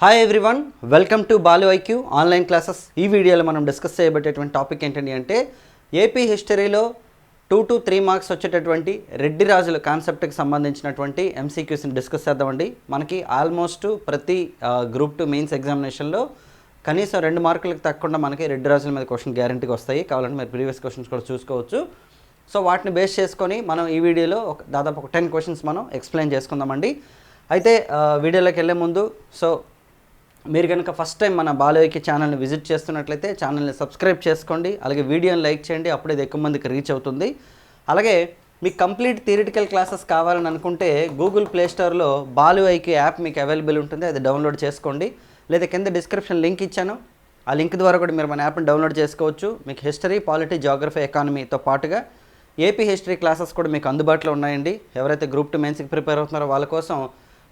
Hi everyone welcome to Balu IQ online classes ఈ వీడియోలో మనం డిస్కస్ చేయబట్టేటువంటి టాపిక్ ఏంటండి అంటే ఏపీ హిస్టరీలో టూ టు త్రీ మార్క్స్ వచ్చేటటువంటి రెడ్డి రాజుల కాన్సెప్ట్కి సంబంధించినటువంటి ఎంసీక్యూస్ని డిస్కస్ చేద్దామండి. మనకి ఆల్మోస్ట్ ప్రతి గ్రూప్ టు మెయిన్స్ ఎగ్జామినేషన్లో కనీసం రెండు మార్కులకు తగ్గకుండా మనకి రెడ్డి రాజుల మీద క్వశ్చన్ గ్యారంటీకి వస్తాయి. కావాలంటే మీరు ప్రీవియస్ క్వశ్చన్స్ కూడా చూసుకోవచ్చు. సో వాటిని బేస్ చేసుకొని మనం ఈ వీడియోలో ఒక దాదాపు ఒక టెన్ క్వశ్చన్స్ మనం ఎక్స్ప్లెయిన్ చేసుకుందామండి. అయితే వీడియోలోకి వెళ్ళే ముందు సో మీరు కనుక ఫస్ట్ టైం మన బాలయ్యకి ఛానల్ని విజిట్ చేస్తున్నట్లయితే ఛానల్ని సబ్స్క్రైబ్ చేసుకోండి అలాగే వీడియోని లైక్ చేయండి అప్పుడే ఎక్కువ మందికి రీచ్ అవుతుంది. అలాగే మీకు కంప్లీట్ థియరిటికల్ క్లాసెస్ కావాలని అనుకుంటే గూగుల్ ప్లేస్టోర్లో బాలుఐకి యాప్ మీకు అవైలబుల్ ఉంటుంది అది డౌన్లోడ్ చేసుకోండి. లేదా కింద డిస్క్రిప్షన్ లింక్ ఇచ్చాను ఆ లింక్ ద్వారా కూడా మీరు మన యాప్ని డౌన్లోడ్ చేసుకోవచ్చు. మీకు హిస్టరీ పాలిటీ జాగ్రఫీ ఎకానమీతో పాటుగా ఏపీ హిస్టరీ క్లాసెస్ కూడా మీకు అందుబాటులో ఉన్నాయండి. ఎవరైతే గ్రూప్ టు మెయిన్స్కి ప్రిపేర్ అవుతున్నారో వాళ్ళ కోసం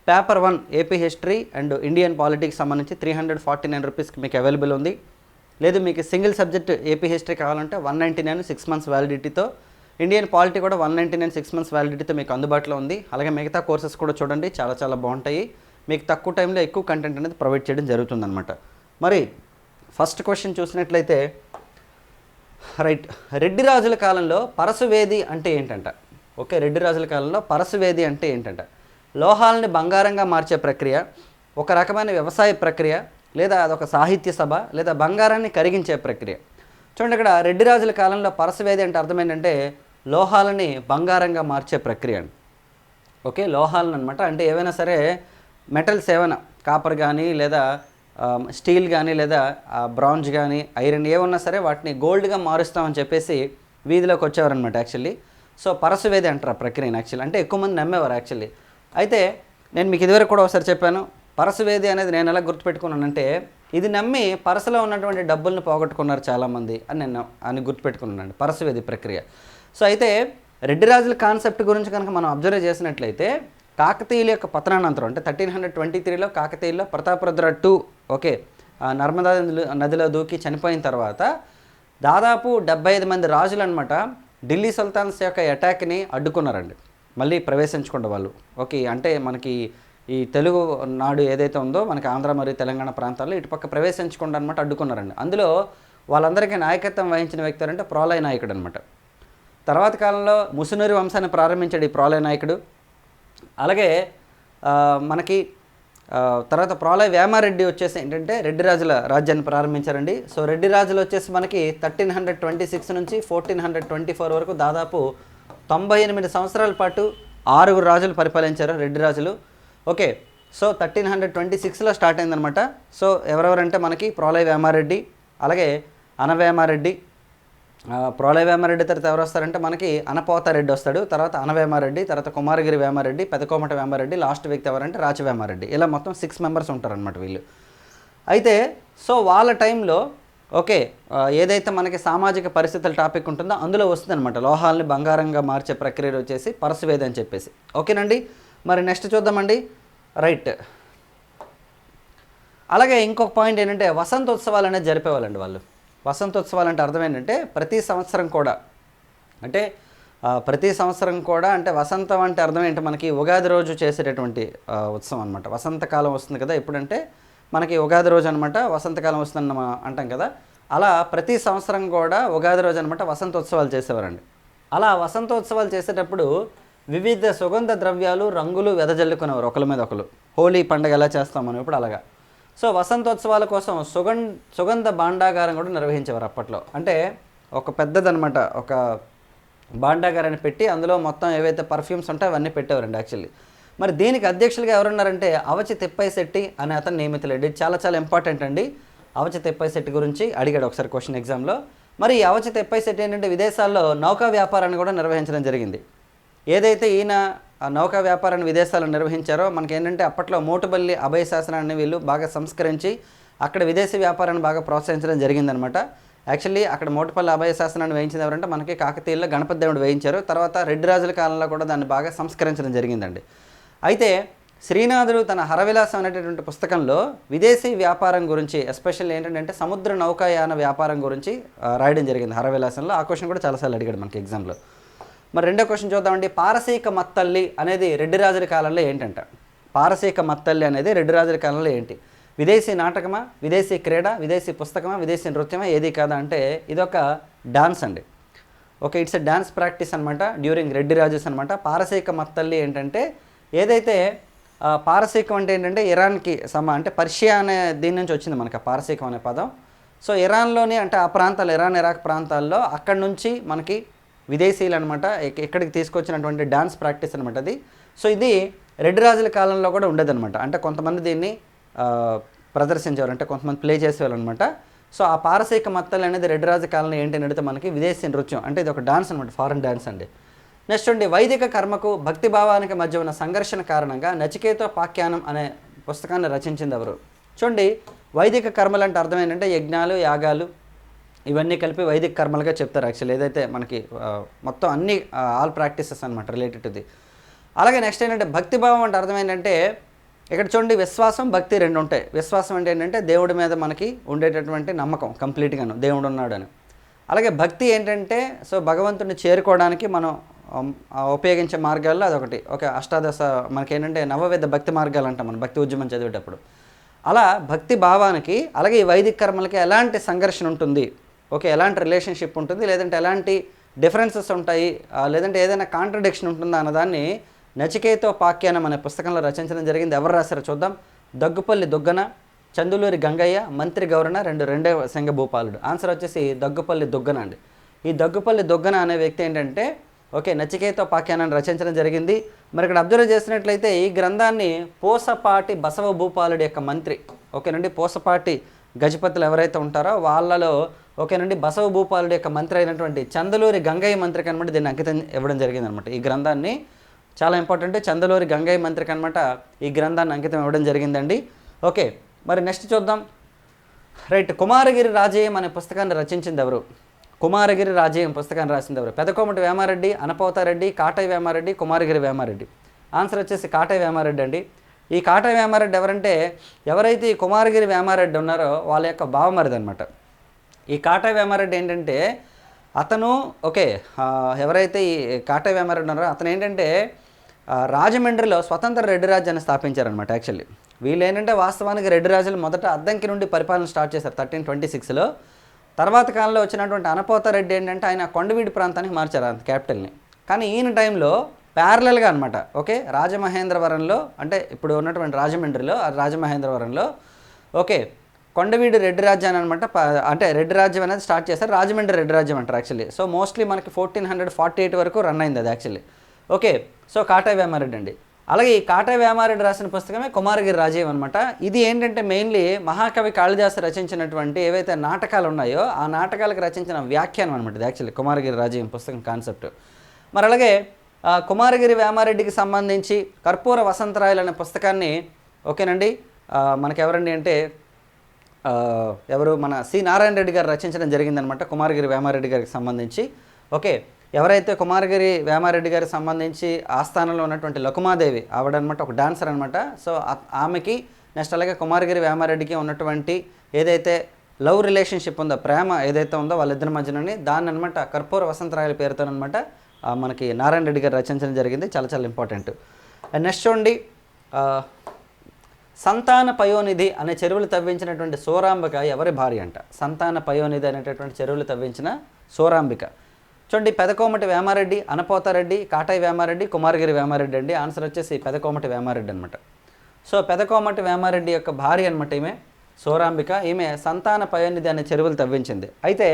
paper one AP history and Indian politics సంబంధించి త్రీ హండ్రెడ్ ఫార్టీ నైన్ రూపీస్కి మీకు అవైలబుల్ ఉంది. లేదు మీకు సింగిల్ సబ్జెక్ట్ ఏపీ హిస్టరీ కావాలంటే one ninety nine six months వ్యాలిడిటీతో Indian polity కూడా one ninety nine six months వ్యాలిడిటీతో మీకు అందుబాటులో ఉంది. అలాగే మిగతా కోర్సెస్ కూడా చూడండి చాలా చాలా బాగుంటాయి. మీకు తక్కువ టైంలో ఎక్కువ కంటెంట్ అనేది ప్రొవైడ్ చేయడం జరుగుతుందన్నమాట. మరి ఫస్ట్ క్వశ్చన్ చూసినట్లయితే రైట్ రెడ్డి రాజుల కాలంలో పరసువేది అంటే ఏంటంట? ఓకే రెడ్డి రాజుల కాలంలో పరసువేది అంటే ఏంటంట? లోహాలని బంగారంగా మార్చే ప్రక్రియ ఒక రకమైన వ్యవసాయ ప్రక్రియ లేదా అదొక సాహిత్య సభ లేదా బంగారాన్ని కరిగించే ప్రక్రియ. చూడండి ఇక్కడ రెడ్డి రాజుల కాలంలో పరసవేది అంటే అర్థం ఏంటంటే లోహాలని బంగారంగా మార్చే ప్రక్రియ అండి. ఓకే లోహాలను అనమాట అంటే ఏవైనా సరే మెటల్స్ ఏమైనా కాపర్ కానీ లేదా స్టీల్ కానీ లేదా బ్రాంజ్ కానీ ఐరన్ ఏమన్నా సరే వాటిని గోల్డ్గా మారుస్తామని చెప్పేసి వీధిలోకి వచ్చేవారనమాట యాక్చువల్లీ. సో పరసవేది అంటారు ఆ ప్రక్రియను యాక్చువల్లీ. అంటే ఎక్కువ మంది నమ్మేవారు యాక్చువల్లీ. అయితే నేను మీకు ఇదివరకు కూడా ఒకసారి చెప్పాను పరశువేది అనేది నేను ఎలా గుర్తుపెట్టుకున్నానంటే ఇది నమ్మి పరసలో ఉన్నటువంటి డబ్బుల్ని పోగొట్టుకున్నారు చాలామంది అని నేను అని గుర్తుపెట్టుకున్నానండి పరశువేది ప్రక్రియ. సో అయితే రెడ్డి రాజుల కాన్సెప్ట్ గురించి కనుక మనం అబ్జర్వ్ చేసినట్లయితే కాకతీయుల యొక్క పతనానంతరం అంటే థర్టీన్ హండ్రెడ్ ట్వంటీ త్రీలో కాకతీయుల్లో ప్రతాపరుద్ర టూ ఓకే నర్మదా నదిలో దూకి చనిపోయిన తర్వాత దాదాపు డెబ్బై ఐదు మంది రాజులు అనమాట ఢిల్లీ సుల్తాన్స్ యొక్క అటాక్ని అడ్డుకున్నారండి. మళ్ళీ ప్రవేశించకుండా వాళ్ళు. ఓకే అంటే మనకి ఈ తెలుగు నాడు ఏదైతే ఉందో మనకి ఆంధ్ర మరియు తెలంగాణ ప్రాంతాల్లో ఇటుపక్క ప్రవేశించకుండా అనమాట అడ్డుకున్నారండి. అందులో వాళ్ళందరికీ నాయకత్వం వహించిన వ్యక్తి ఎవరంటే ప్రోలయ నాయకుడు అనమాట తర్వాత కాలంలో ముసునూరి వంశాన్ని ప్రారంభించాడు ఈ ప్రోలయ నాయకుడు. అలాగే మనకి తర్వాత ప్రోలయ వేమారెడ్డి వచ్చేసి ఏంటంటే రెడ్డి రాజుల రాజ్యాన్ని ప్రారంభించారండి. సో రెడ్డి రాజులు వచ్చేసి మనకి థర్టీన్ హండ్రెడ్ ట్వంటీ సిక్స్ నుంచి ఫోర్టీన్ హండ్రెడ్ ట్వంటీ ఫోర్ వరకు దాదాపు తొంభై ఎనిమిది సంవత్సరాల పాటు ఆరుగురు రాజులు పరిపాలించారు రెడ్డి రాజులు. Okay so thirteen hundred twenty సిక్స్లో స్టార్ట్ అయిందనమాట సో ఎవరెవరంటే మనకి ప్రోలయ వేమారెడ్డి అలాగే అనవేమారెడ్డి ప్రోలయ వేమారెడ్డి తర్వాత ఎవరు వస్తారంటే మనకి అనపోతారెడ్డి వస్తాడు తర్వాత అనవేమారెడ్డి తర్వాత కుమారగిరి వేమారెడ్డి పెదకోమట వేమారెడ్డి లాస్ట్ వ్యక్తి ఎవరంటే రాచవేమారెడ్డి ఇలా మొత్తం సిక్స్ మెంబర్స్ ఉంటారనమాట వీళ్ళు. అయితే సో వాళ్ళ టైంలో ఓకే ఏదైతే మనకి సామాజిక పరిస్థితుల టాపిక్ ఉంటుందో అందులో వస్తుందన్నమాట. లోహాలని బంగారంగా మార్చే ప్రక్రియ వచ్చేసి పరసవేది అని చెప్పేసి. ఓకేనండి? మరి నెక్స్ట్ చూద్దామండి. రైట్. అలాగే ఇంకొక పాయింట్ ఏంటంటే వసంతోత్సవాలు అనేది జరిపేవాళ్ళండి వాళ్ళు. వసంతోత్సవాలు అంటే అర్థం ఏంటంటే ప్రతి సంవత్సరం కూడా అంటే ప్రతి సంవత్సరం కూడా అంటే వసంతం అంటే అర్థం ఏంటి? మనకి ఉగాది రోజు చేసేటటువంటి ఉత్సవం అనమాట వసంతకాలం వస్తుంది కదా ఎప్పుడంటే మనకి ఉగాది రోజు అనమాట వసంతకాలం వస్తుందన్న అంటాం కదా. అలా ప్రతి సంవత్సరం కూడా ఉగాది రోజు అనమాట వసంతోత్సవాలు చేసేవారండి. అలా వసంతోత్సవాలు చేసేటప్పుడు వివిధ సుగంధ ద్రవ్యాలు రంగులు వెదజల్లుకునేవారు ఒకరి మీద ఒకరు హోలీ పండుగ ఎలా చేస్తాం మనం ఇప్పుడు అలాగా. సో వసంతోత్సవాల కోసం సుగం సుగంధ భాండాగారం కూడా నిర్వహించేవారు అప్పట్లో. అంటే ఒక పెద్దదనమాట ఒక భాండాగారాన్ని పెట్టి అందులో మొత్తం ఏవైతే పర్ఫ్యూమ్స్ ఉంటాయో అవన్నీ పెట్టేవారండి యాక్చువల్లీ. మరి దీనికి అధ్యక్షులుగా ఎవరున్నారంటే అవచి తిప్పై శెట్టి అనే అతను నియమితులేడు ఇది చాలా చాలా ఇంపార్టెంట్ అండి. అవచి తిప్పై శెట్టి గురించి అడిగాడు ఒకసారి క్వశ్చన్ ఎగ్జామ్లో మరి ఈ అవచి తిప్పై శెట్టి ఏంటంటే విదేశాల్లో నౌకా వ్యాపారాన్ని కూడా నిర్వహించడం జరిగింది. ఏదైతే ఈయన నౌకా వ్యాపారాన్ని విదేశాల్లో నిర్వహించారో మనకి ఏంటంటే అప్పట్లో మోటుబల్లి అభయ శాసనాన్ని వీళ్ళు బాగా సంస్కరించి అక్కడ విదేశీ వ్యాపారాన్ని బాగా ప్రోత్సహించడం జరిగిందనమాట. యాక్చువల్లీ అక్కడ మోటపల్లి అభయ శాసనాన్ని వేయించింది ఎవరంటే మనకి కాకతీయుల్లో గణపతి దేవుడు వేయించారు. తర్వాత రెడ్డి రాజుల కాలంలో కూడా దాన్ని బాగా సంస్కరించడం జరిగిందండి. అయితే శ్రీనాథుడు తన హరవిలాసం అనేటటువంటి పుస్తకంలో విదేశీ వ్యాపారం గురించి ఎస్పెషల్ ఏంటంటే సముద్ర నౌకాయాన వ్యాపారం గురించి రాయడం జరిగింది హరవిలాసంలో. ఆ క్వశ్చన్ కూడా చాలాసార్లు అడిగాడు మనకి ఎగ్జామ్లో. మరి రెండో క్వశ్చన్ చూద్దామండి. పారసీక మత్తల్లి అనేది రెడ్డి రాజుల కాలంలో ఏంటంట? పారసీక మత్తల్లి అనేది రెడ్డి రాజుల కాలంలో ఏంటి? విదేశీ నాటకమా విదేశీ క్రీడ విదేశీ పుస్తకమా విదేశీ నృత్యమా ఏది కాదా అంటే ఇదొక డాన్స్ అండి. Okay it's a dance practice అనమాట డ్యూరింగ్ రెడ్డి రాజెస్ అనమాట పారసీక మత్తల్లి ఏంటంటే ఏదైతే పారసీకం అంటే ఏంటంటే ఇరాన్కి సమ అంటే పర్షియా అనే దీని నుంచి వచ్చింది మనకి ఆ పారసీకం అనే పదం. సో ఇరాన్లోని అంటే ఆ ప్రాంతాలు ఇరాన్ ఇరాక్ ప్రాంతాల్లో అక్కడ నుంచి మనకి విదేశీయులు అనమాట ఇక్కడికి తీసుకొచ్చినటువంటి డాన్స్ ప్రాక్టీస్ అనమాట అది. సో ఇది రెడ్డి రాజుల కాలంలో కూడా ఉండేదన్నమాట. అంటే కొంతమంది దీన్ని ప్రదర్శించేవారు అంటే కొంతమంది ప్లే చేసేవారు అనమాట సో ఆ పారసీక మత్తలు అనేది రెడ్డి రాజు కాలంలో ఏంటి అని అడిగితే మనకి విదేశీ నృత్యం అంటే ఇది ఒక డాన్స్ అనమాట ఫారెన్ డాన్స్ అండి. నెక్స్ట్ అండి వైదిక కర్మకు భక్తి భావానికి మధ్య ఉన్న సంఘర్షణ కారణంగా నచికేత పాఖ్యానం అనే పుస్తకాన్ని రచించింది ఎవరు? చూడండి వైదిక కర్మలు అంటే అర్థం ఏంటంటే యజ్ఞాలు యాగాలు ఇవన్నీ కలిపి వైదిక కర్మలుగా చెప్తారు యాక్చువల్లీ ఏదైతే మనకి మొత్తం అన్ని ఆల్ ప్రాక్టీసెస్ అనమాట రిలేటెడ్ టు ది. అలాగే నెక్స్ట్ ఏంటంటే భక్తి భావం అంటే అర్థం ఏంటంటే ఇక్కడ చూడండి విశ్వాసం భక్తి రెండు ఉంటాయి. విశ్వాసం అంటే ఏంటంటే దేవుడి మీద మనకి ఉండేటటువంటి నమ్మకం కంప్లీట్గాను దేవుడు ఉన్నాడని. అలాగే భక్తి ఏంటంటే సో భగవంతుడిని చేరుకోవడానికి మనం ఉపయోగించే మార్గాల్లో అదొకటి. ఒక అష్టాదశ మనకేంటంటే నవవేద భక్తి మార్గాలు అంటాం మనం భక్తి ఉద్యమం చదివేటప్పుడు. అలా భక్తి భావానికి అలాగే ఈ వైదిక కర్మలకి ఎలాంటి సంఘర్షణ ఉంటుంది? ఓకే ఎలాంటి రిలేషన్షిప్ ఉంటుంది? లేదంటే ఎలాంటి డిఫరెన్సెస్ ఉంటాయి? లేదంటే ఏదైనా కాంట్రడిక్షన్ ఉంటుందా అన్నదాన్ని నచికేతో పాఖ్యానం అనే పుస్తకంలో రచించడం జరిగింది. ఎవరు రాశారో చూద్దాం. దగ్గుపల్లి దుగ్గన చందులూరి గంగయ్య మంత్రి గౌరణ రెండు రెండే సంఘ భూపాలుడు ఆన్సర్ వచ్చేసి దగ్గుపల్లి దుగ్గన అండి. ఈ దగ్గుపల్లి దుగ్గన అనే వ్యక్తి ఏంటంటే ఓకే నచికేత పాఖ్యానాన్ని రచించడం జరిగింది. మరి ఇక్కడ అబ్జర్వ్ చేసినట్లయితే ఈ గ్రంథాన్ని పోసపాటి బసవ భూపాలుడి యొక్క మంత్రి ఓకేనండి పోసపాటి గజపతులు ఎవరైతే ఉంటారో వాళ్ళలో ఓకేనండి బసవ భూపాలుడి యొక్క మంత్రి అయినటువంటి చందలూరి గంగయ్య మంత్రికి అనమాట దీన్ని అంకితం ఇవ్వడం జరిగింది అనమాట ఈ గ్రంథాన్ని చాలా ఇంపార్టెంట్ చందలూరి గంగయ్య మంత్రికి అనమాట ఈ గ్రంథాన్ని అంకితం ఇవ్వడం జరిగిందండి. ఓకే మరి నెక్స్ట్ చూద్దాం. రైట్ కుమారగిరి రాజేయం అనే పుస్తకాన్ని రచించింది ఎవరు? కుమారగిరి రాజేయం పుస్తకాన్ని రాసింది ఎవరు? పెదకోమటి వేమారెడ్డి అనపోతారెడ్డి కాటయ్య వేమారెడ్డి కుమారగిరి వేమారెడ్డి. ఆన్సర్ వచ్చేసి కాటయ్య వేమారెడ్డి అండి. ఈ కాటయ్య వేమారెడ్డి ఎవరంటే ఎవరైతే ఈ కుమారగిరి వేమారెడ్డి ఉన్నారో వాళ్ళ యొక్క బావమరిది అనమాట ఈ కాటయ్య వేమారెడ్డి ఏంటంటే అతను ఓకే ఎవరైతే ఈ కాటయ్య వేమారెడ్డి ఉన్నారో అతను ఏంటంటే రాజమండ్రిలో స్వతంత్ర రెడ్డి రాజ్యాన్ని స్థాపించారనమాట యాక్చువల్లీ. వీళ్ళు ఏంటంటే వాస్తవానికి రెడ్డి రాజులు మొదట అద్దంకి నుండి పరిపాలన స్టార్ట్ చేశారు థర్టీన్ ట్వంటీ సిక్స్లో. తర్వాత కాలంలో వచ్చినటువంటి అనపోతరెడ్డి ఏంటంటే ఆయన కొండవీడి ప్రాంతానికి మార్చారు అంత క్యాపిటల్ని. కానీ ఈయన టైంలో ప్యారలల్గా అనమాట ఓకే రాజమహేంద్రవరంలో అంటే ఇప్పుడు ఉన్నటువంటి రాజమండ్రిలో రాజమహేంద్రవరంలో ఓకే కొండవీడు రెడ్డి రాజ్యాన్ని అనమాట అంటే రెడ్డి రాజ్యం అనేది స్టార్ట్ చేశారు. రాజమండ్రి రెడ్డి రాజ్యం అంటారు యాక్చువల్లీ. సో మోస్ట్లీ మనకి ఫోర్టీన్ హండ్రెడ్ ఫార్టీ ఎయిట్ వరకు రన్ అయింది అది actually. Okay so Kata Vemareddy అండి. అలాగే ఈ కాటా వేమారెడ్డి రాసిన పుస్తకమే కుమారగిరి రాజీవ్ అనమాట ఇది ఏంటంటే మెయిన్లీ మహాకవి కాళిదాసు రచించినటువంటి ఏవైతే నాటకాలు ఉన్నాయో ఆ నాటకాలకు రచించిన వ్యాఖ్యానం అనమాట ఇది యాక్చువల్లీ కుమారగిరి రాజీవ్ పుస్తకం కాన్సెప్ట్ మరి అలాగే కుమారగిరి వేమారెడ్డికి సంబంధించి కర్పూర వసంతరాయలు అనే పుస్తకాన్ని ఓకేనండి? మనకెవరండి ఎవరండి అంటే ఎవరు? మన సి. నారాయణ రెడ్డి గారు రచించడం జరిగిందనమాట కుమారగిరి వేమారెడ్డి గారికి సంబంధించి. ఓకే ఎవరైతే కుమారగిరి వేమారెడ్డి గారికి సంబంధించి ఆస్థానంలో ఉన్నటువంటి లకుమాదేవి ఆవిడ అనమాట ఒక డాన్సర్ అనమాట సో ఆమెకి నెక్స్ట్ అలాగే కుమారగిరి వేమారెడ్డికి ఉన్నటువంటి ఏదైతే లవ్ రిలేషన్షిప్ ఉందో ప్రేమ ఏదైతే ఉందో వాళ్ళిద్దరి మధ్యనని దాన్ని అనమాట కర్పూర వసంతరాయల పేరుతోనమాట మనకి నారాయణ రెడ్డి గారు రచించడం జరిగింది. చాలా చాలా ఇంపార్టెంట్. అండ్ నెక్స్ట్ చూడండి. సంతాన పయోనిధి అనే చెరువులు తవ్వించినటువంటి సోరాంబిక ఎవరి భార్య అంట? సంతాన పయోనిధి అనేటటువంటి చెరువులు తవ్వించిన సోరాంబిక. చూడండి పెదకోమటి వేమారెడ్డి అనపోతారెడ్డి కాటాయి వేమారెడ్డి కుమారగిరి వేమారెడ్డి అండి. ఆన్సర్ వచ్చేసి పెదకోమటి వేమారెడ్డి అనమాట సో పెదకోమటి వేమారెడ్డి యొక్క భార్య అనమాట ఈమె సోరాంబిక. ఈమె సంతాన పయోనిధి అనే చెరువులు తవ్వించింది. అయితే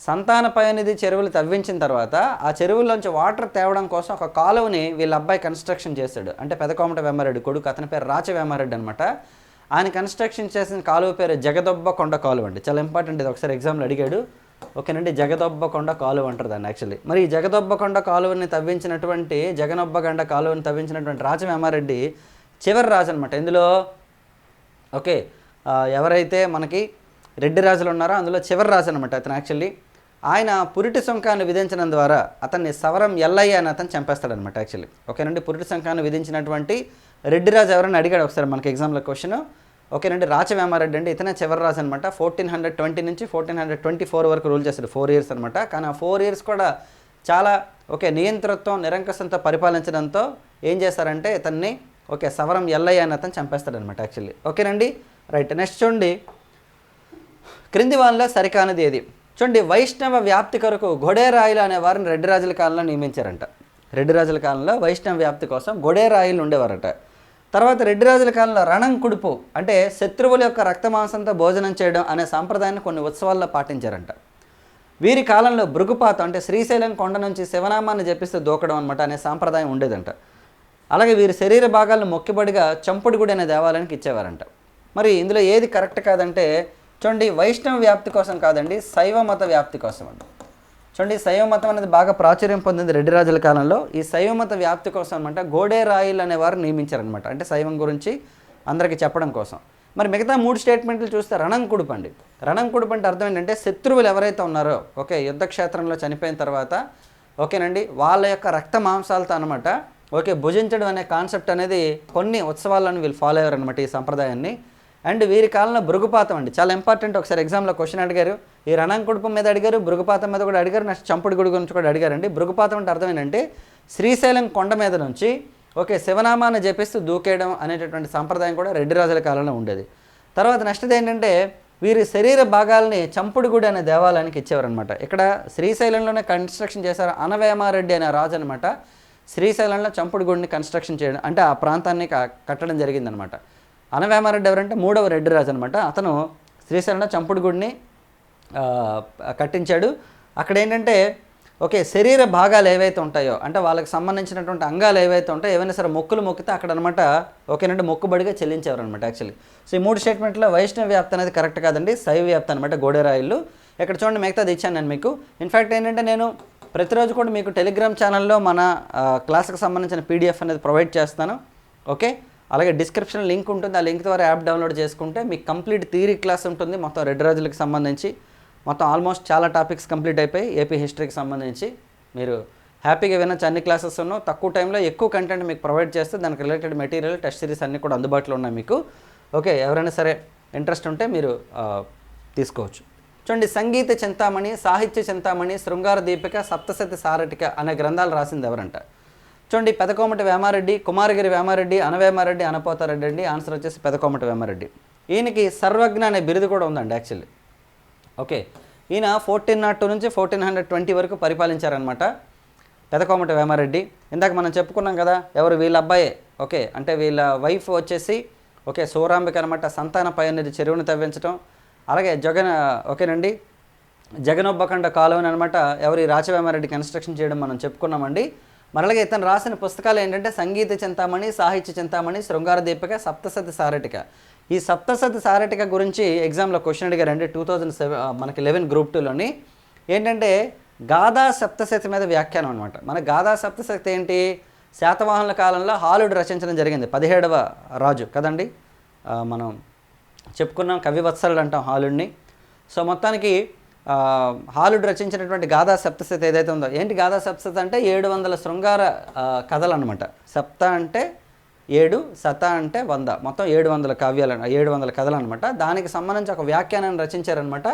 సంతాన పయోనిధి చెరువులు తవ్వించిన తర్వాత ఆ చెరువుల్లోంచి వాటర్ తేవడం కోసం ఒక కాలువని వీళ్ళ అబ్బాయి కన్స్ట్రక్షన్ చేశాడు. అంటే పెదకోమట వేమారెడ్డి కొడుకు అతని పేరు రాచ వేమారెడ్డి అనమాట ఆయన కన్స్ట్రక్షన్ చేసిన కాలువ పేరు జగదొబ్బ కొండ కాలువ అండి. చాలా ఇంపార్టెంట్ ఇది. ఒకసారి ఎగ్జామ్లో అడిగాడు. ఓకేనండి జగదొబ్బకొండ కాలువ అంటారు దాన్ని యాక్చువల్లీ మరి ఈ జగదొబ్బకొండ కాలువని తవ్వించినటువంటి జగనొబ్బగండ కాలువని తవ్వించినటువంటి రాచ వేమారెడ్డి చివరి రాజు అనమాట ఇందులో ఓకే ఎవరైతే మనకి రెడ్డి రాజులు ఉన్నారో అందులో చివరి రాజు అనమాట అతను యాక్చువల్లీ ఆయన పురిటి సుంకాన్ని విధించడం ద్వారా అతన్ని సవరం ఎల్లయ్య అని అతను చంపేస్తాడనమాట యాక్చువల్లీ ఓకేనండి పురిటి సుంకాన్ని విధించినటువంటి రెడ్డి రాజు ఎవరైనా అడిగాడు ఒకసారి మనకి ఎగ్జామ్లో క్వశ్చన్ ఓకేనండి రాచవేమారెడ్డి అండి. ఇతనే చివరి రాజు అనమాట ఫోర్టీన్ హండ్రెడ్ ట్వంటీ నుంచి ఫోర్టీన్ హండ్రెడ్ ట్వంటీ ఫోర్ వరకు రూల్ చేశాడు ఫోర్ ఇయర్స్ అనమాట కానీ ఆ ఫోర్ ఇయర్స్ కూడా చాలా ఓకే నియంతృత్వం నిరంకశంతో పరిపాలించడంతో ఏం చేస్తారంటే ఇతన్ని ఓకే సవరం ఎల్లయ్య అని అతను చంపేస్తాడనమాట యాక్చువల్లీ ఓకేనండి? రైట్ నెక్స్ట్ చూడండి. క్రింది వాళ్ళలో సరికానది ఏది? చూడండి వైష్ణవ వ్యాప్తి కొరకు గొడేరాయిలు అనే వారిని రెడ్డి రాజుల కాలంలో నియమించారంట. రెడ్డి రాజుల కాలంలో వైష్ణవ వ్యాప్తి కోసం గొడేరాయిలు ఉండేవారట. తర్వాత రెడ్డి రాజుల కాలంలో రణం కుడుపు అంటే శత్రువుల యొక్క రక్తమాంసంతో భోజనం చేయడం అనే సాంప్రదాయాన్ని కొన్ని ఉత్సవాల్లో పాటించారంట. వీరి కాలంలో భృగుపాతం అంటే శ్రీశైలం కొండ నుంచి శివనామాన్ని జపిస్తూ దూకడం అనమాట అనే సాంప్రదాయం ఉండేదంట. అలాగే వీరి శరీర భాగాలను మొక్కిబడిగా చంపుడు గుడి అనే దేవాలయానికి ఇచ్చేవారంట. మరి ఇందులో ఏది కరెక్ట్ కాదంటే చూడండి వైష్ణవ వ్యాప్తి కోసం కాదండి శైవ మత వ్యాప్తి కోసం అండి చూడండి శైవ మతం అనేది బాగా ప్రాచుర్యం పొందింది రెడ్డి రాజుల కాలంలో. ఈ శైవ మత వ్యాప్తి కోసం అనమాట గోడే రాయిల్ అనేవారు నియమించారనమాట అంటే శైవం గురించి అందరికీ చెప్పడం కోసం. మరి మిగతా మూడు స్టేట్మెంట్లు చూస్తే రణం కుడుపండి రణం కుడుపు అంటే అర్థం ఏంటంటే శత్రువులు ఎవరైతే ఉన్నారో ఓకే యుద్ధ క్షేత్రంలో చనిపోయిన తర్వాత ఓకేనండి వాళ్ళ యొక్క రక్త మాంసాలతో అనమాట ఓకే భుజించడం అనే కాన్సెప్ట్ అనేది కొన్ని ఉత్సవాలను వీళ్ళు ఫాలో అయ్యారు అనమాట ఈ సంప్రదాయాన్ని. అండ్ వీరి కాలంలో భృగుపాతం అండి. చాలా ఇంపార్టెంట్ ఒకసారి ఎగ్జామ్లో క్వశ్చన్ అడిగారు. ఈ రణంకుడుపు మీద అడిగారు భృగుపాతం మీద కూడా అడిగారు నెక్స్ట్ చంపుడు గుడి గురించి కూడా అడిగారండి. భృగుపాతం అంటే అర్థం ఏంటంటే శ్రీశైలం కొండ మీద నుంచి ఓకే శివనామాన్ని జపిస్తూ దూకేయడం అనేటటువంటి సంప్రదాయం కూడా రెడ్డి రాజుల కాలంలో ఉండేది. తర్వాత నెక్స్ట్ ఏంటంటే వీరి శరీర భాగాల్ని చంపుడుగుడి అనే దేవాలయానికి ఇచ్చేవారనమాట ఇక్కడ శ్రీశైలంలోనే కన్స్ట్రక్షన్ చేశారు అనవేమారెడ్డి అనే రాజు అనమాట శ్రీశైలంలో చంపుడు గుడిని కన్స్ట్రక్షన్ చేయడం అంటే ఆ ప్రాంతాన్ని కట్టడం జరిగిందనమాట అనవేమారెడ్డి ఎవరంటే మూడవ రెడ్డి రాజు అనమాట అతను శ్రీశైలంలో చంపుడుగుడిని కట్టించాడు. అక్కడ ఏంటంటే ఓకే శరీర భాగాలు ఏవైతే ఉంటాయో అంటే వాళ్ళకి సంబంధించినటువంటి అంగాలు ఏవైతే ఉంటాయో ఏవైనా సరే మొక్కులు మొక్కితే అక్కడ అనమాట ఓకేనంటే మొక్కుబడిగా చెల్లించేవారు అనమాట యాక్చువల్లీ. సో ఈ మూడు స్టేట్మెంట్లో వైష్ణవ వ్యాప్తి అనేది కరెక్ట్ కాదండి శైవ వ్యాప్తి అనమాట గోడెరాయిలు. ఇక్కడ చూడండి మిగతాది ఇచ్చాను నేను మీకు. ఇన్ఫ్యాక్ట్ ఏంటంటే నేను ప్రతిరోజు కూడా మీకు టెలిగ్రామ్ ఛానల్లో మన క్లాస్కి సంబంధించిన పీడిఎఫ్ అనేది ప్రొవైడ్ చేస్తాను ఓకే? అలాగే డిస్క్రిప్షన్ లింక్ ఉంటుంది ఆ లింక్ ద్వారా యాప్ డౌన్లోడ్ చేసుకుంటే మీకు కంప్లీట్ థీరీ క్లాస్ ఉంటుంది మొత్తం రెండు రోజులకు సంబంధించి. మొత్తం ఆల్మోస్ట్ చాలా టాపిక్స్ కంప్లీట్ అయిపోయి ఏపీ హిస్టరీకి సంబంధించి మీరు హ్యాపీగా వినొచ్చు అన్ని క్లాసెస్ ఉన్ను తక్కువ టైంలో ఎక్కువ కంటెంట్ మీకు ప్రొవైడ్ చేస్తే దానికి రిలేటెడ్ మెటీరియల్ టెస్ట్ సిరీస్ అన్నీ కూడా అందుబాటులో ఉన్నాయి మీకు. ఓకే ఎవరైనా సరే ఇంట్రెస్ట్ ఉంటే మీరు తీసుకోవచ్చు. చూడండి సంగీత చింతామణి సాహిత్య చింతామణి శృంగార దీపిక సప్తశతి సారటిక అనే గ్రంథాలు రాసింది ఎవరంట? చూడండి పెదకోమటి వేమారెడ్డి కుమారగిరి వేమారెడ్డి అనవేమారెడ్డి అనపోతారెడ్డి అండి. ఆన్సర్ వచ్చేసి పెదకోమటి వేమారెడ్డి. ఈయనకి సర్వజ్ఞ అనే బిరుదు కూడా ఉందండి యాక్చువల్లీ ఓకే. ఈయన ఫోర్టీన్ నాట్ టూ నుంచి ఫోర్టీన్ హండ్రెడ్ ట్వంటీ వరకు పరిపాలించారనమాట పెదకోమటి వేమారెడ్డి. ఇందాక మనం చెప్పుకున్నాం కదా ఎవరు వీళ్ళ అబ్బాయే? ఓకే. అంటే వీళ్ళ వైఫ్ వచ్చేసి ఓకే సూరాంబిక అనమాట సంతాన అనేది చెరువును తవ్వించడం అలాగే జగన్ ఓకేనండి జగనొబ్బకండ కాలువని అనమాట ఎవరి రాచవేమారెడ్డి కన్స్ట్రక్షన్ చేయడం మనం చెప్పుకున్నామండి. మరలాగే ఇతను రాసిన పుస్తకాలు ఏంటంటే సంగీత చింతామణి సాహిత్య చింతామణి శృంగార దీపిక సప్తసతి సారటిక ఈ సప్తసతి సారటిక గురించి ఎగ్జామ్లో క్వశ్చన్ అడిగారండి టూ థౌజండ్ సెవెన్ మనకి లెవెన్ గ్రూప్ టూలోని. ఏంటంటే గాథా సప్తశతి మీద వ్యాఖ్యానం అనమాట మన గాథా సప్తశతి ఏంటి? శాతవాహనుల కాలంలో హాలుడు రచించడం జరిగింది. పదిహేడవ రాజు కదండి? మనం చెప్పుకున్నాం కవివత్సరుడు అంటాం హాలుడిని. సో మొత్తానికి హాలుడు రచించినటువంటి గాథా సప్తశతి ఏదైతే ఉందో ఏంటి గాథా సప్తశతి అంటే ఏడు వందల శృంగార కథలు అనమాట సప్త అంటే ఏడు శత అంటే వంద. మొత్తం ఏడు వందల కావ్యాలు ఏడు వందల కథలు అనమాట దానికి సంబంధించి ఒక వ్యాఖ్యానాన్ని రచించారనమాట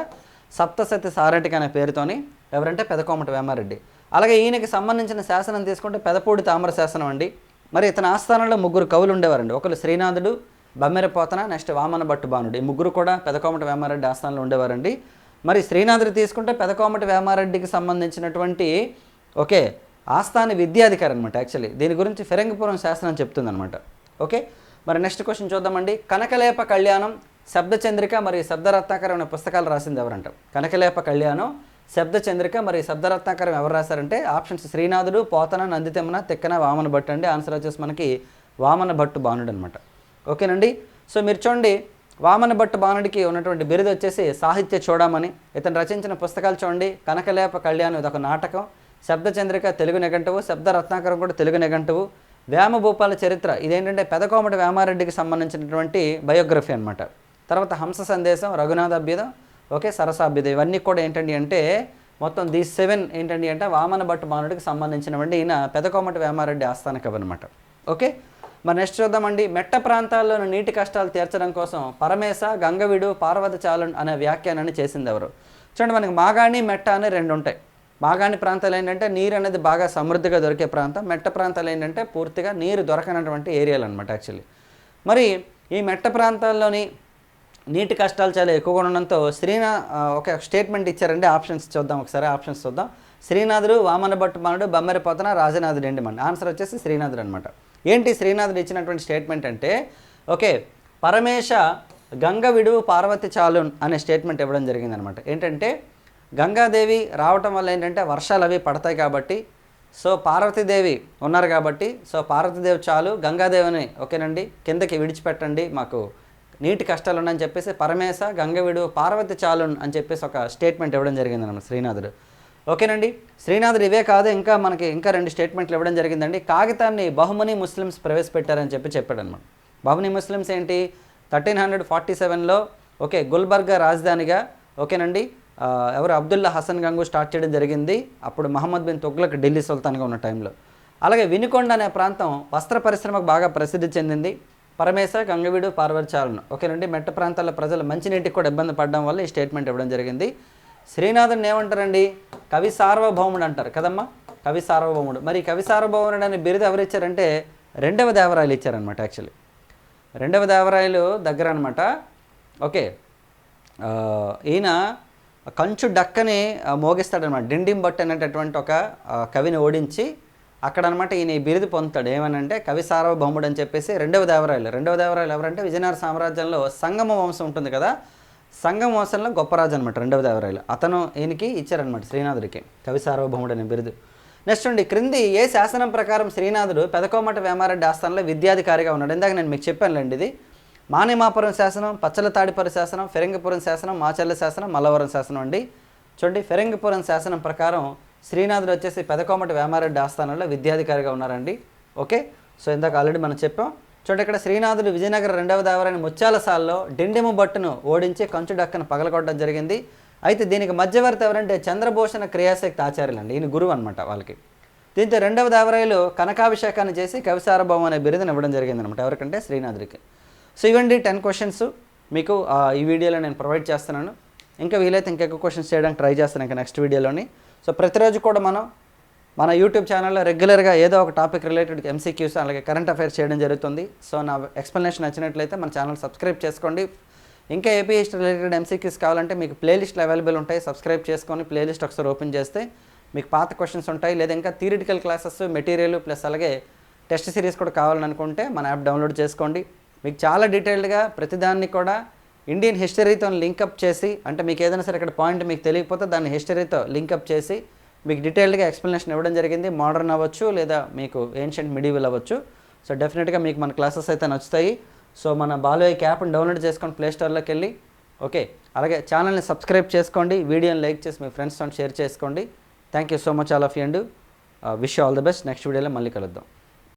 సప్తసతి సారటిక అనే పేరుతోని. ఎవరంటే పెదకోమటి వేమారెడ్డి. అలాగే ఈయనకి సంబంధించిన శాసనం తీసుకుంటే పెదపూడి తామర శాసనం అండి. మరి ఇతని ఆస్థానంలో ముగ్గురు కవులు ఉండేవారండి. ఒకరు శ్రీనాథుడు బమ్మెరపోతన నెక్స్ట్ వామన భట్టు బాణుడు ఈ ముగ్గురు కూడా పెదకోమటి వేమారెడ్డి ఆస్థానంలో ఉండేవారండి. మరి శ్రీనాథుడు తీసుకుంటే పెదకోమటి వేమారెడ్డికి సంబంధించినటువంటి ఓకే ఆస్థాన విద్యాధికారి అనమాట యాక్చువల్లీ దీని గురించి ఫిరంగిపురం శాసనం చెప్తుందనమాట ఓకే? మరి నెక్స్ట్ క్వశ్చన్ చూద్దామండి. కనకలేప కళ్యాణం శబ్దచంద్రిక మరియు శబ్దరత్నాకరం అనే పుస్తకాలు రాసింది ఎవరంట? కనకలేప కళ్యాణం శబ్దచంద్రిక మరియు శబ్దరత్నాకరం ఎవరు రాశారంటే ఆప్షన్స్ శ్రీనాథుడు పోతన నందితెమ్మన తిక్కన వామన భట్టు అండి. ఆన్సర్ వచ్చేసి మనకి వామన భట్టు బాణుడు అనమాట ఓకేనండి? సో మీరు చూడండి వామన భట్టు బాణుడికి ఉన్నటువంటి బిరుదు వచ్చేసి సాహిత్య చూడమని. ఇతను రచించిన పుస్తకాలు చూడండి. కనకలేప కళ్యాణం ఇది ఒక నాటకం. శబ్దచంద్రిక తెలుగు నిఘంటువు శబ్ద రత్నాకరం కూడా తెలుగు నిఘంటువు వేమభూపాల చరిత్ర ఇదేంటంటే పెదకోమటి వేమారెడ్డికి సంబంధించినటువంటి బయోగ్రఫీ అనమాట తర్వాత హంస సందేశం రఘునాథ అభ్యుదం ఓకే సరసాభ్యుదం ఇవన్నీ కూడా ఏంటండి అంటే మొత్తం ది సెవెన్ ఏంటండి అంటే వామన భట్టు మానుడికి సంబంధించినవండి. ఈయన పెదకోమటి వేమారెడ్డి ఆస్థాన కవి అనమాట ఓకే మరి నెక్స్ట్ చూద్దామండి. మెట్ట ప్రాంతాల్లోని నీటి కష్టాలు తీర్చడం కోసం పరమేశ గంగవీడు పార్వతి చాలన్ అనే వ్యాఖ్యానాన్ని చేసింది ఎవరు? చూడండి మనకి మాగాణి మెట్ట అనే రెండు ఉంటాయి. బాగాని ప్రాంతాలు ఏంటంటే నీరు అనేది బాగా సమృద్ధిగా దొరికే ప్రాంతం. మెట్ట ప్రాంతాలు ఏంటంటే పూర్తిగా నీరు దొరకనటువంటి ఏరియాలు అనమాట యాక్చువల్లీ మరి ఈ మెట్ట ప్రాంతాల్లోని నీటి కష్టాలు చాలా ఎక్కువగా ఉండడంతో శ్రీనా ఒక స్టేట్మెంట్ ఇచ్చారండి. ఆప్షన్స్ చూద్దాం ఒకసారి ఆప్షన్స్ చూద్దాం. శ్రీనాథుడు వామన భట్టుమానుడు బొమ్మరి పోతన రాజనాథుడు అండి మన? ఆన్సర్ వచ్చేసి శ్రీనాథుడు అనమాట ఏంటి శ్రీనాథుడు ఇచ్చినటువంటి స్టేట్మెంట్ అంటే ఓకే పరమేశ గంగ విడువు పార్వతి చాలు అనే స్టేట్మెంట్ ఇవ్వడం జరిగిందనమాట ఏంటంటే గంగాదేవి రావటం వల్ల ఏంటంటే వర్షాలు అవి పడతాయి కాబట్టి సో పార్వతీదేవి ఉన్నారు కాబట్టి సో పార్వతీదేవి చాలు గంగాదేవిని ఓకేనండి కిందకి విడిచిపెట్టండి మాకు నీటి కష్టాలు ఉన్నాయని చెప్పేసి పరమేశ గంగవీడు పార్వతి చాలు అని చెప్పేసి ఒక స్టేట్మెంట్ ఇవ్వడం జరిగింది అన్నమాట శ్రీనాథుడు. ఓకేనండి శ్రీనాథుడు ఇవే కాదు ఇంకా మనకి ఇంకా రెండు స్టేట్మెంట్లు ఇవ్వడం జరిగిందండి. కాగితాన్ని బహుమని ముస్లిమ్స్ ప్రవేశపెట్టారని చెప్పి చెప్పాడు అనమాట బహుమని ముస్లిమ్స్ ఏంటి? థర్టీన్ హండ్రెడ్ ఫార్టీ సెవెన్లో ఓకే గుల్బర్గా రాజధానిగా ఓకేనండి ఎవరు అబ్దుల్లా హసన్ గంగు స్టార్ట్ చేయడం జరిగింది. అప్పుడు మహమ్మద్ బిన్ తుగ్లక్ ఢిల్లీ సుల్తాన్గా ఉన్న టైంలో అలాగే వినుకొండ అనే ప్రాంతం వస్త్ర పరిశ్రమకు బాగా ప్రసిద్ధి చెందింది. పరమేశ్వర గంగవీడు పార్వచాలను ఓకేనండి మెట్ట ప్రాంతాల ప్రజలు మంచినీటికి కూడా ఇబ్బంది పడడం వల్ల ఈ స్టేట్మెంట్ ఇవ్వడం జరిగింది. శ్రీనాథుని ఏమంటారండి? కవి సార్వభౌముడు అంటారు కదమ్మా? కవి సార్వభౌముడు. మరి కవి సార్వభౌముడు అనే బిరుదు ఎవరిచ్చారంటే రెండవ దేవరాయలు ఇచ్చారనమాట యాక్చువల్లీ రెండవ దేవరాయలు దగ్గర అనమాట ఓకే. ఈయన కంచు డక్కని మోగిస్తాడనమాట. డిండిం భట్ అనేటటువంటి ఒక కవిని ఓడించి అక్కడ అనమాట ఈయన ఈ బిరుదు పొందుతాడు. ఏమనంటే కవి సార్వభౌముడు అని చెప్పేసి రెండవ దేవరాయలు. రెండవ దేవరాయలు ఎవరంటే విజయనగర సామ్రాజ్యంలో సంగమ వంశం ఉంటుంది కదా సంగమ వంశంలో గొప్పరాజు అనమాట రెండవ దేవరాయలు. అతను ఈయనకి ఇచ్చారనమాట శ్రీనాథుడికి కవి సార్వభౌముడు అనే బిరుదు. నెక్స్ట్ అండి క్రింది ఏ శాసనం ప్రకారం శ్రీనాథుడు పెదకోమట వేమారెడ్డి ఆస్థానంలో విద్యాధికారిగా ఉన్నాడు. ఇందాక నేను మీకు చెప్పానులేండి ఇది. మానేమాపురం శాసనం పచ్చలతాడిపర శాసనం ఫిరంగిపురం శాసనం మాచర్ల శాసనం మల్లవరం శాసనం అండి. చూడండి ఫిరంగిపురం శాసనం ప్రకారం శ్రీనాథుడు వచ్చేసి పెదకోమటి వేమారెడ్డి ఆస్థానంలో విద్యాధికారిగా ఉన్నారండి. ఓకే? సో ఇందాక ఆల్రెడీ మనం చెప్పాం. చూడండి ఇక్కడ శ్రీనాథుడు విజయనగర రెండవ దావరైన ముత్యాలసాల్లో సాల్లో భట్టును బట్టును ఓడించి కంచు డక్కను పగలగొట్టడం జరిగింది. అయితే దీనికి మధ్యవర్తి ఎవరంటే చంద్రభూషణ క్రియాశక్తి ఆచార్యులు అండి ఈయన గురువు అనమాట వాళ్ళకి. దీంతో రెండవ దేవరాయలు కనకాభిషేకాన్ని చేసి కవిసారభవం అనే బిరుదును ఇవ్వడం జరిగింది అనమాట ఎవరికంటే శ్రీనాథుడికి. సో ఇవ్వండి టెన్ క్వశ్చన్స్. మీకు ఈ వీడియోలో నేను ప్రొవైడ్ చేస్తున్నాను. ఇంకా వీలైతే ఇంకా ఎక్కువ క్వశ్చన్స్ చేయడానికి ట్రై చేస్తాను ఇంకా నెక్స్ట్ వీడియోలోని. సో ప్రతిరోజు కూడా మనం మన యూట్యూబ్ ఛానల్లో రెగ్యులర్గా ఏదో ఒక టాపిక్ రిలేటెడ్ ఎంసీక్యూస్ అలాగే కరెంట్ అఫైర్స్ చేయడం జరుగుతుంది. సో నా ఎక్స్ప్లెనేషన్ నచ్చినట్లయితే మన ఛానల్ సబ్స్క్రైబ్ చేసుకోండి. ఇంకా ఏపీ హిస్టరీ రిలేటెడ్ ఎంసీక్యూస్ కావాలంటే మీకు ప్లేలిస్ట్లు అవైలబుల్ ఉంటాయి. సబ్స్క్రైబ్ చేసుకొని ప్లేలిస్ట్ ఒకసారి ఓపెన్ చేస్తే మీకు పాత క్వశ్చన్స్ ఉంటాయి. లేదా ఇంకా థియరిటికల్ క్లాసెస్ మెటీరియల్ ప్లస్ అలాగే టెస్ట్ సిరీస్ కూడా కావాలనుకుంటే మన యాప్ డౌన్లోడ్ చేసుకోండి. మీకు చాలా డీటెయిల్డ్గా ప్రతిదాన్ని కూడా ఇండియన్ హిస్టరీతో లింకప్ చేసి అంటే మీకు ఏదైనా సరే ఇక్కడ పాయింట్ మీకు తెలియకపోతే దాన్ని హిస్టరీతో లింకప్ చేసి మీకు డీటెయిల్డ్గా ఎక్స్ప్లెనేషన్ ఇవ్వడం జరిగింది. మోడర్న్ అవ్వచ్చు లేదా మీకు ఏన్షియంట్ మిడివల్ అవ్వచ్చు. సో డెఫినెట్గా మీకు మన క్లాసెస్ అయితే నచ్చుతాయి. సో మన బాలోయ్ యాప్ని డౌన్లోడ్ చేసుకొని ప్లేస్టోర్లోకి వెళ్ళి ఓకే. అలాగే ఛానల్ని సబ్స్క్రైబ్ చేసుకోండి. వీడియోని లైక్ చేసి మీ ఫ్రెండ్స్తో షేర్ చేసుకోండి. Thank you so much all of you and wish all the best. Next వీడియోలో మళ్ళీ కలుద్దాం.